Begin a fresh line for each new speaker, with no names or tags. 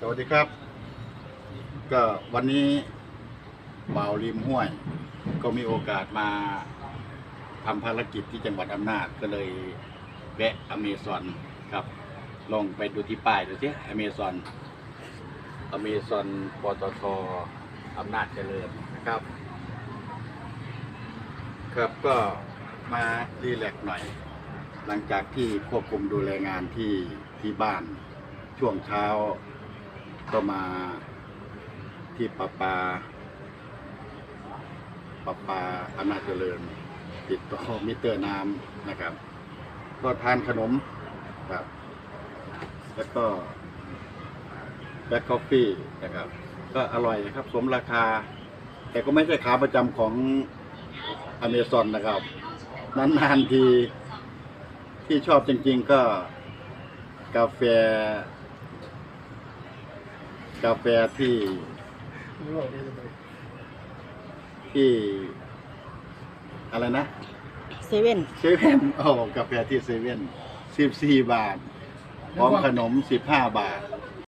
สวัสดีครับ ก็วันนี้บ่าวริมห้วย ก็มีโอกาสมาทำภารกิจที่จังหวัดอำนาจก็เลยแวะอเมซอนครับ ลองไปดูที่ป้ายดูสิอเมซอนอเมซอนปตทอำนาจเจริญนะครับ ครับก็มารีแลกหน่อย หลังจากที่ควบคุมดูแลงานที่ที่บ้านช่วงเช้า ก็มาที่ปะปาปะปาอำนาจเจริญ ติดต่อมิเตอร์น้ำนะครับ ก็ทานขนมครับ แล้วก็แบล็คกาแฟนะครับ ก็อร่อยนะครับ สมราคา แต่ก็ไม่ใช่ขาประจำของอเมซอนนะครับ นานๆทีที่ชอบจริงๆก็กาแฟ กาแฟที่ ที่อะไรนะ
เซเว่น
เซเว่นโอ้กาแฟที่เซเว่นสิบสี่บาท พร้อมขนมสิบห้าบาท